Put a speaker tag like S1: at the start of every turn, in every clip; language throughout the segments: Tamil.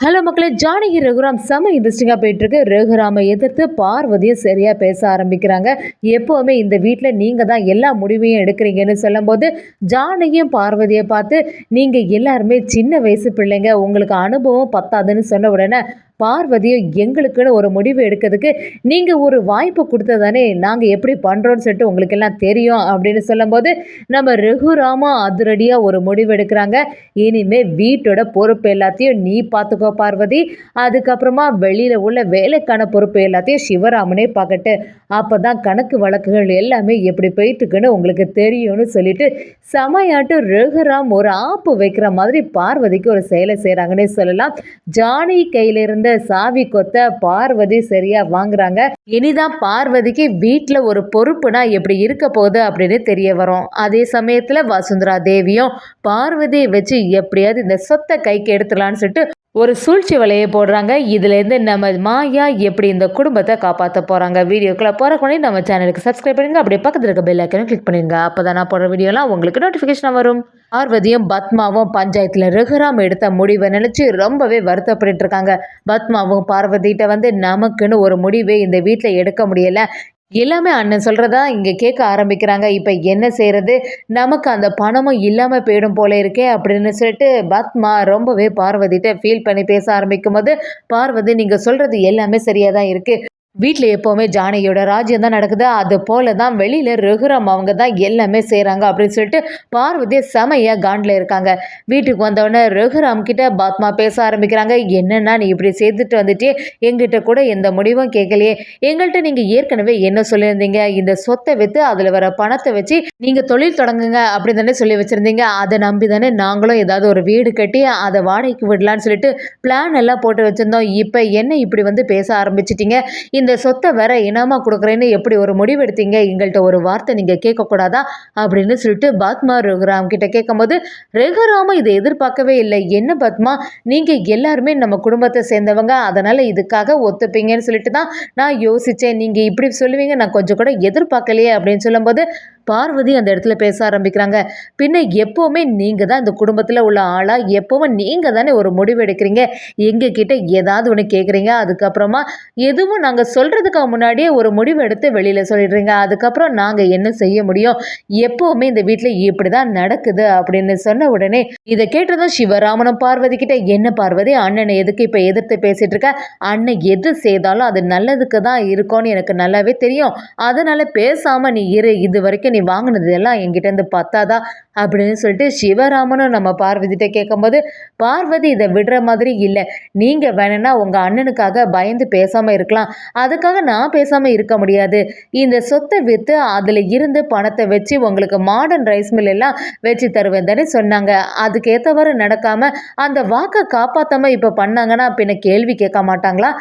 S1: ஹலோ மக்களே ஜானகி ரகுராம் செம இன்ட்ரெஸ்டிங்காக போயிட்டுருக்கு. ரகுராமை எதிர்த்து பார்வதியும் சரியாக பேச ஆரம்பிக்கிறாங்க. எப்போவுமே இந்த வீட்டில் நீங்கள் தான் எல்லா முடிவையும் எடுக்கிறீங்கன்னு சொல்லும்போது ஜானகியும் பார்வதியை பார்த்து நீங்கள் எல்லாருமே சின்ன வயசு பிள்ளைங்க உங்களுக்கு அனுபவம் பத்தாதுன்னு சொன்ன உடனே பார்வதியும் எங்களுக்குன்னு ஒரு முடிவு எடுக்கிறதுக்கு நீங்கள் ஒரு வாய்ப்பு கொடுத்ததானே நாங்கள் எப்படி பண்ணுறோன்னு சொல்லிட்டு உங்களுக்கெல்லாம் தெரியும் அப்படின்னு சொல்லும்போது நம்ம ரகுராமா அதிரடியாக ஒரு முடிவு எடுக்கிறாங்க. இனிமேல் வீட்டோட பொறுப்பு எல்லாத்தையும் நீ பார்த்துக்கோ பார்வதி. அதுக்கப்புறமா வெளியில் உள்ள வேலைக்கான பொறுப்பு எல்லாத்தையும் சிவராமனே பார்க்கட்டு. அப்போ தான் கணக்கு வழக்குகள் எல்லாமே எப்படி போயிட்டுருக்குன்னு உங்களுக்கு தெரியும்னு சொல்லிட்டு சமையாட்டு ரகுராம் ஒரு ஆப்பு வைக்கிற மாதிரி பார்வதிக்கு ஒரு செயலை செய்கிறாங்கன்னே சொல்லலாம். ஜானி கையிலிருந்து சாவி கொத்த பார்வதி சரியா வாங்குறாங்க. இனிதான் பார்வதிக்கு வீட்டில் ஒரு பொறுப்புனா எப்படி இருக்க போகுது அப்படின்னு தெரிய வரும். அதே சமயத்தில் வசுந்தரா தேவியும் பார்வதியை வச்சு எப்படியாவது இந்த சொத்தை கைக்கு எடுத்துலான்னு சொல்லிட்டு ஒரு சூழ்ச்சி வலையை போடுறாங்க. இதுலேருந்து நம்ம மாயா எப்படி இந்த குடும்பத்தை காப்பாற்ற போகிறாங்க வீடியோக்குள்ளே போகிறக்குள்ளே நம்ம சேனலுக்கு சப்ஸ்கிரைப் பண்ணுங்க. அப்படியே பக்கத்தில் இருக்க பெல் ஐக்கனும் கிளிக் பண்ணுங்க. அப்போ தான் நான் போடுற வீடியோலாம் உங்களுக்கு நோட்டிஃபிகேஷன் வரும். பார்வதியும் பத்மாவும் பஞ்சாயத்தில் ரகுராம் எடுத்த முடிவை நினச்சி ரொம்பவே வருத்தப்பட்டு இருக்காங்க. பத்மாவும் பார்வதிகிட்ட வந்து நமக்குன்னு ஒரு முடிவே இந்த வீட்டில் எடுக்க முடியலை. எல்லாமே அண்ணன் சொல்கிறதா இங்கே கேட்க ஆரம்பிக்கிறாங்க. இப்போ என்ன செய்கிறது நமக்கு அந்த பணமும் இல்லாமல் போயிடும் போல இருக்கே அப்படின்னு சொல்லிட்டு பத்மா ரொம்பவே பார்வதிட்ட ஃபீல் பண்ணி பேச ஆரம்பிக்கும் போது பார்வதி நீங்கள் சொல்கிறது எல்லாமே சரியாக தான் இருக்குது வீட்டில் எப்போவுமே ஜானகியோட ராஜ்யம் தான் நடக்குது. அது போல தான் வெளியில் ரகுராம் அவங்க தான் எல்லாமே செய்கிறாங்க அப்படின்னு சொல்லிட்டு பார்வதியை செமையாக காண்டில் இருக்காங்க. வீட்டுக்கு வந்தவொடனே ரகுராம் கிட்ட பாத்மா பேச ஆரம்பிக்கிறாங்க. என்னென்னா நீ இப்படி சேர்த்துட்டு வந்துட்டே எங்கிட்ட கூட எந்த முடிவும் கேட்கலையே. எங்கள்கிட்ட நீங்கள் ஏற்கனவே என்ன சொல்லியிருந்தீங்க? இந்த சொத்தை விற்று அதில் வர பணத்தை வச்சு நீங்கள் தொழில் தொடங்குங்க அப்படின்னு தானே சொல்லி வச்சுருந்தீங்க. அதை நம்பி தானே நாங்களும் ஏதாவது ஒரு வீடு கட்டி அதை வாடகைக்கு விடலான்னு சொல்லிட்டு பிளான் எல்லாம் போட்டு வச்சுருந்தோம். இப்போ என்ன இப்படி வந்து பேச ஆரம்பிச்சிட்டிங்க? இந்த சொத்தை வேற இனாமாக கொடுக்குறேன்னு எப்படி ஒரு முடிவு எடுத்தீங்க எங்கள்கிட்ட ஒரு வார்த்தை நீங்கள் கேட்கக்கூடாதா? அப்படின்னு சொல்லிட்டு பாத்மா ரகுராம் கிட்ட கேட்கும்போது ரகுராம இதை எதிர்பார்க்கவே இல்லை. என்ன பத்மா? நீங்கள் எல்லாருமே நம்ம குடும்பத்தை சேர்ந்தவங்க. அதனால் இதுக்காக ஒத்துப்பீங்கன்னு சொல்லிட்டு தான் நான் யோசித்தேன் நீங்கள் இப்படி சொல்லுவீங்க. நான் கொஞ்சம் கூட எதிர்பார்க்கலையே அப்படின்னு சொல்லும்போது பார்வதி அந்த இடத்துல பேச ஆரம்பிக்கிறாங்க. பின்ன எப்போவுமே நீங்கள் தான் இந்த குடும்பத்தில் உள்ள ஆளாக எப்போவும் நீங்கள் தானே ஒரு முடிவு எடுக்கிறீங்க. எங்கள் கிட்ட ஏதாவது ஒன்று கேட்குறீங்க அதுக்கப்புறமா எதுவும் நாங்கள் சொல்கிறதுக்கு முன்னாடியே ஒரு முடிவு எடுத்து வெளியில் சொல்லிடுறீங்க. அதுக்கப்புறம் நாங்கள் என்ன செய்ய முடியும்? எப்போவுமே இந்த வீட்டில் இப்படி தான் நடக்குது அப்படின்னு சொன்ன உடனே இதை கேட்டதும் சிவராமனும் பார்வதி கிட்ட என்ன பார்வதி அண்ணனை எதுக்கு இப்போ எதிர்த்து பேசிகிட்டு இருக்க? அண்ணன் எது செய்தாலும் அது நல்லதுக்கு தான் இருக்கும்னு எனக்கு நல்லாவே தெரியும். அதனால் பேசாமல் நீ இரு இது வரைக்கும் நீ வாங்கினது எல்லாம் என்கிட்டேருந்து பத்தாதா? அப்படின்னு சொல்லிட்டு சிவராமனும் நம்ம பார்வதிகிட்ட கேட்கும்போது பார்வதி இதை விடுற மாதிரி இல்லை. நீங்கள் வேணும்னா உங்கள் அண்ணனுக்காக பயந்து பேசாமல் இருக்கலாம். அதுக்காக நான் பேசாமல் இருக்க முடியாது. இந்த சொத்தை விற்று அதில் இருந்து பணத்தை வச்சு உங்களுக்கு மாடர்ன் ரைஸ் மில் எல்லாம் வச்சு தருவேன் தானே சொன்னாங்க. அதுக்கேற்றவாறு நடக்காமல் அந்த வாக்கை காப்பாற்றாமல் இப்போ பண்ணாங்கன்னா பின்ன கேள்வி கேட்க மாட்டாங்களா?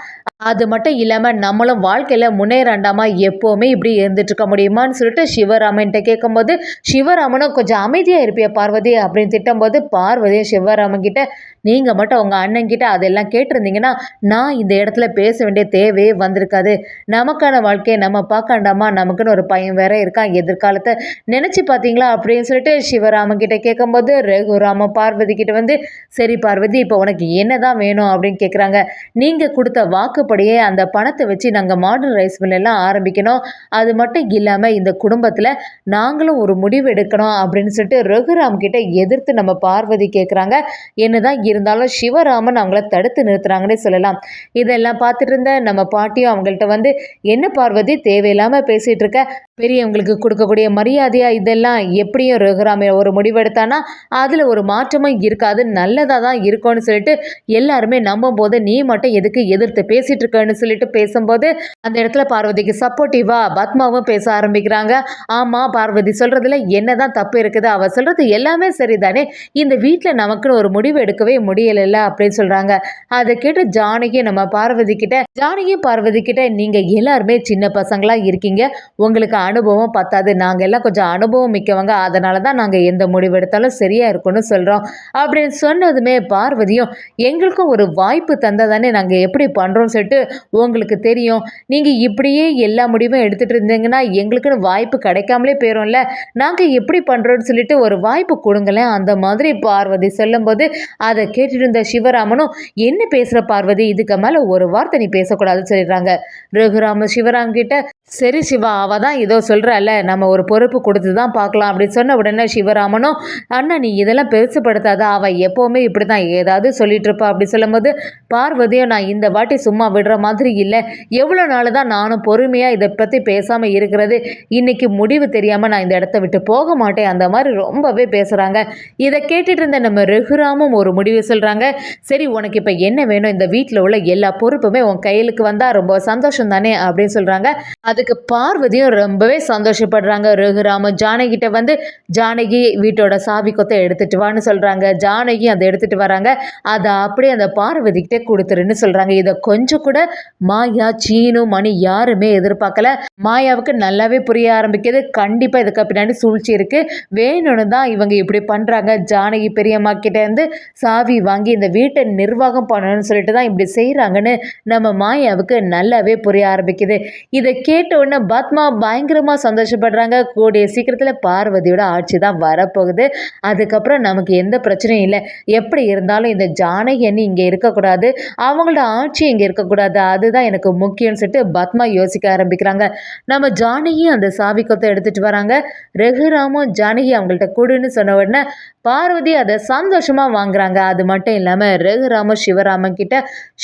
S1: அது மட்டும் இல்லாமல் நம்மளும் வாழ்க்கையில் முன்னேறாண்டாமா எப்போவுமே இப்படி இருந்துட்டு இருக்க முடியுமான்னு சொல்லிட்டு சிவராமன்கிட்ட கேட்கும்போது சிவராமனும் கொஞ்சம் அமைதியாக இருப்பியா பார்வதி? அப்படின்னு திட்டும்போது பார்வதியும் சிவராமன் கிட்ட நீங்கள் மட்டும் உங்கள் அண்ணன்கிட்ட அதெல்லாம் கேட்டிருந்தீங்கன்னா நான் இந்த இடத்துல பேச வேண்டிய தேவையே வந்திருக்காது. நமக்கான வாழ்க்கையை நம்ம பார்க்காண்டாமா? நமக்குன்னு ஒரு பையன் வேற இருக்கான் எதிர்காலத்தை நினச்சி பார்த்தீங்களா? அப்படின்னு சொல்லிட்டு சிவராமன் கிட்ட கேட்கும்போது ரகுராம பார்வதி கிட்ட வந்து சரி பார்வதி இப்போ உனக்கு என்ன தான் வேணும்? அப்படின்னு கேட்குறாங்க நீங்கள் கொடுத்த வாக்குப்படியே அந்த பணத்தை வச்சு நாங்கள் மாடர்ன் ரைஸ் மில் ஆரம்பிக்கணும். அது மட்டும் இல்லாமல் இந்த குடும்பத்தில் நாங்களும் ஒரு முடிவு எடுக்கணும். அப்படின்னு சொல்லிட்டு ரகுராம் கிட்ட எதிர்த்து நம்ம பார்வதி கேட்குறாங்க என்னதான் இருந்தாலும் சிவராமன் அவங்கள தடுத்து நிறுத்துறாங்கன்னே சொல்லலாம். இதெல்லாம் பார்த்துட்டு இருந்த நம்ம பாட்டியும் அவங்கள்ட்ட வந்து என்ன பார்வதி தேவையில்லாமல் பேசிகிட்டு இருக்க? பெரியவங்களுக்கு கொடுக்கக்கூடிய மரியாதையாக இதெல்லாம் எப்படியும் ரகுராமி ஒரு முடிவெடுத்தானா அதில் ஒரு மாற்றமும் இருக்காது நல்லதாக தான் இருக்கும்னு சொல்லிட்டு எல்லாருமே நம்பும் போது நீ மட்டும் எதுக்கு எதிர்த்து பேசிகிட்டு இருக்கன்னு சொல்லிட்டு பேசும்போது அந்த இடத்துல பார்வதிக்கு சப்போர்ட்டிவாக பத்மாவும் பேச ஆரம்பிக்கிறாங்க. ஆமாம் பார்வதி சொல்கிறதுல என்ன தான் தப்பு இருக்குது அவள் சொல்கிறது எல்லாமே சரிதானே இந்த வீட்டில் நமக்குன்னு ஒரு முடிவு எடுக்கவே முடியலைல்ல அப்படின்னு சொல்கிறாங்க அதை கேட்டு ஜானகி நம்ம பார்வதி கிட்ட ஜானகி பார்வதி கிட்ட நீங்கள் எல்லாருமே சின்ன பசங்களாக இருக்கீங்க உங்களுக்கு அனுபவம் பத்தாது. நாங்கள் எல்லாம் கொஞ்சம் அனுபவம் மிக்கவங்க. அதனால தான் நாங்கள் எந்த முடிவு எடுத்தாலும் சரியாக இருக்கும்னு சொல்கிறோம் அப்படின்னு சொன்னதுமே பார்வதியும் எங்களுக்கும் ஒரு வாய்ப்பு தந்தால் தானே நாங்கள் எப்படி பண்ணுறோம்னு சொல்லிட்டு உங்களுக்கு தெரியும். நீங்கள் இப்படியே எல்லா முடிவும் எடுத்துகிட்டு இருந்தீங்கன்னா எங்களுக்குன்னு வாய்ப்பு கிடைக்காமலே போயிடும்ல நாங்கள் எப்படி பண்ணுறோன்னு சொல்லிட்டு ஒரு வாய்ப்பு கொடுங்களேன். அந்த மாதிரி பார்வதி சொல்லும்போது அதை கேட்டுட்டு இருந்த சிவராமனும் என்ன பேசுகிற பார்வதி? இதுக்கு மேலே ஒரு வார்த்தை நீ பேசக்கூடாதுன்னு சொல்லிடுறாங்க. ரகுராம சிவராம் கிட்ட சரி சிவா அவ தான் ஏதோ சொல்கிறல்ல நம்ம ஒரு பொறுப்பு கொடுத்து தான் பார்க்கலாம் அப்படின்னு சொன்ன உடனே சிவராமனும் அண்ணா நீ இதெல்லாம் பெருசுப்படுத்தாத அவள் எப்போவுமே இப்படி தான் ஏதாவது சொல்லிட்டு இருப்பா. அப்படி சொல்லும்போது பார்வதியும் நான் இந்த வாட்டி சும்மா விடுற மாதிரி இல்லை. எவ்வளோ நாள் தான் நானும் பொறுமையாக இதை பற்றி பேசாமல் இருக்கிறது. இன்னைக்கு முடிவு தெரியாமல் நான் இந்த இடத்த விட்டு போக மாட்டேன். அந்த மாதிரி ரொம்பவே பேசுகிறாங்க இதை கேட்டுட்டு இருந்த நம்ம ரகுராமும் ஒரு முடிவு சொல்கிறாங்க சரி உனக்கு இப்போ என்ன வேணும்? இந்த வீட்டில் உள்ள எல்லா பொறுப்புமே உன் கையிலுக்கு வந்தால் ரொம்ப சந்தோஷம் தானே? அப்படின்னு சொல்கிறாங்க அதுக்கு பார்வதியும் ரொம்பவே சந்தோஷப்படுறாங்க. ரகுராம ஜானகிட்ட வந்து ஜானகி வீட்டோட சாவி கொத்தை எடுத்துட்டு வான்னு சொல்கிறாங்க ஜானகி அதை எடுத்துட்டு வராங்க. அதை அப்படியே அந்த பார்வதிக்கிட்டே கொடுத்துருன்னு சொல்கிறாங்க இதை கொஞ்சம் கூட மாயா சீனு மணி யாருமே எதிர்பார்க்கல. மாயாவுக்கு நல்லாவே புரிய ஆரம்பிக்குது. கண்டிப்பாக இதுக்கு பின்னாடி சூழ்ச்சி இருக்குது வேணும்னு தான் இவங்க இப்படி பண்ணுறாங்க ஜானகி பெரியம்மா கிட்டேருந்து சாவி வாங்கி இந்த வீட்டை நிர்வாகம் பண்ணணும்னு சொல்லிட்டு தான் இப்படி செய்கிறாங்கன்னு நம்ம மாயாவுக்கு நல்லாவே புரிய ஆரம்பிக்குது. இதை கேட்ட உடனே பத்மா பயங்கரமாக சந்தோஷப்படுறாங்க. கூடிய சீக்கிரத்தில் பார்வதியோட ஆட்சி தான் வரப்போகுது. அதுக்கப்புறம் நமக்கு எந்த பிரச்சனையும் இல்லை. எப்படி இருந்தாலும் இந்த ஜானகி அண்ணி இங்கே இருக்கக்கூடாது. அவங்களோட ஆட்சி இங்கே இருக்கக்கூடாது. அதுதான் எனக்கு முக்கியம்னு சொல்லிட்டு பத்மா யோசிக்க ஆரம்பிக்கிறாங்க. நம்ம ஜானகியும் அந்த சாவி கொத்தை எடுத்துகிட்டு வராங்க. ரகுராமும் ஜானகி அவங்கள்ட்ட கொடுன்னு சொன்ன உடனே பார்வதி அதை சந்தோஷமாக வாங்குறாங்க. அது மட்டும் இல்லாமல் ரகுராம சிவராமன் கிட்ட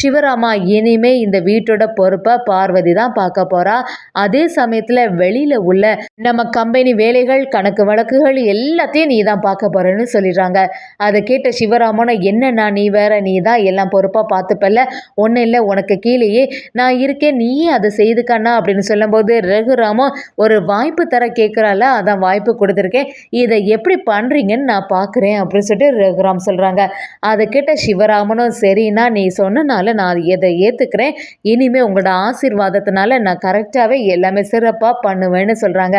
S1: சிவராமா இனிமே இந்த வீட்டோட பொறுப்பை பார்வதி தான் பார்க்க போகிறா அதே சமயத்தில் வெளியில் உள்ள நம்ம கம்பெனி வேலைகள் கணக்கு வழக்குகள் எல்லாத்தையும் நீ தான் பார்க்க போகிறேன்னு சொல்லிடுறாங்க. அதை கேட்ட சிவராமனை என்னண்ணா நீ வேற நீ தான் எல்லாம் பொறுப்பாக பார்த்துப்பல்ல? ஒன்றும் இல்லை உனக்கு கீழேயே நான் இருக்கேன் நீயே அதை செய்துக்கண்ணா அப்படின்னு சொல்லும்போது ரகுராமன் ஒரு வாய்ப்பு தர கேட்குறால அதான் வாய்ப்பு கொடுத்துருக்கேன். இதை எப்படி பண்ணுறீங்கன்னு நான் பார்க்குறேன் அப்படின்னு சொல்லிட்டு ரகுராம் சொல்கிறாங்க அதை கேட்ட சிவராமனும் சரிண்ணா நீ சொன்னனால நான் இதை ஏற்றுக்கிறேன் இனிமேல் உங்களோட ஆசீர்வாதத்தினால நான் கரெக்டாகவே எல்லாமே சிறப்பாக பண்ணுவேன்னு சொல்கிறாங்க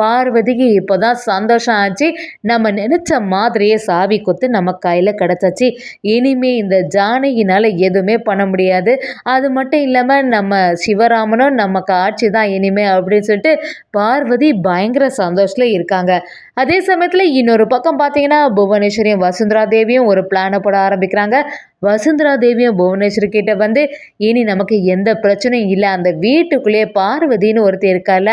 S1: பார்வதிக்கு இப்போ தான் சந்தோஷம் ஆச்சு. நம்ம நினச்ச மாதிரியே சாவி கொத்து நம்ம கையில் கிடச்சாச்சு. இனிமே இந்த ஜானகினால் எதுவுமே பண்ண முடியாது. அது மட்டும் இல்லாமல் நம்ம சிவராமனும் நமக்கு ஆட்சி தான் இனிமே அப்படின்னு சொல்லிட்டு பார்வதி பயங்கர சந்தோஷத்தில் இருக்காங்க. அதே சமயத்தில் இன்னொரு பக்கம் பார்த்தீங்கன்னா புவனேஸ்வரியும் வசுந்தரா தேவியும் ஒரு பிளானை போட ஆரம்பிக்கிறாங்க. வசுந்தரா தேவியும் புவனேஸ்வரி கிட்ட வந்து இனி நமக்கு எந்த பிரச்சனையும் இல்லை அந்த வீட்டுக்குள்ளேயே பார்வதின்னு ஒருத்தர் இருக்கால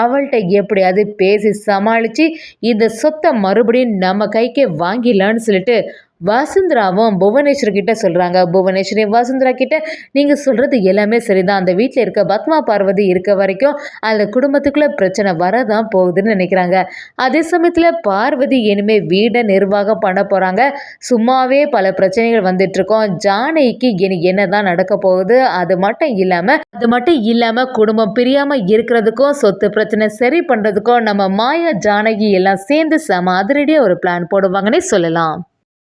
S1: அவள்கிட்ட எப்படியாவது பேசி சமாளித்து இந்த சொத்தை மறுபடியும் நம்ம கைக்கே வாங்கிடலான்னு சொல்லிட்டு வசுந்தராவும் புவனேஸ்வர் கிட்ட சொல்கிறாங்க புவனேஸ்வரி வசுந்தரா கிட்ட நீங்கள் சொல்கிறது எல்லாமே சரிதான். அந்த வீட்டில் இருக்க பத்மா பார்வதி இருக்க வரைக்கும் அந்த குடும்பத்துக்குள்ளே பிரச்சனை வரதான் போகுதுன்னு நினைக்கிறாங்க. அதே சமயத்தில் பார்வதி இனிமேல் வீடை நிர்வாகம் பண்ண போகிறாங்க சும்மாவே பல பிரச்சனைகள் வந்துட்டுருக்கோம். ஜானகிக்கு இனி என்ன தான் நடக்க போகுது? அது மட்டும் இல்லாமல் அது மட்டும் இல்லாமல் குடும்பம் பிரியாமல் இருக்கிறதுக்கும் சொத்து பிரச்சனை சரி பண்ணுறதுக்கும் நம்ம மாயா ஜானகி எல்லாம் சேர்ந்து சம அதிரடியாக ஒரு பிளான் போடுவாங்கன்னே சொல்லலாம்.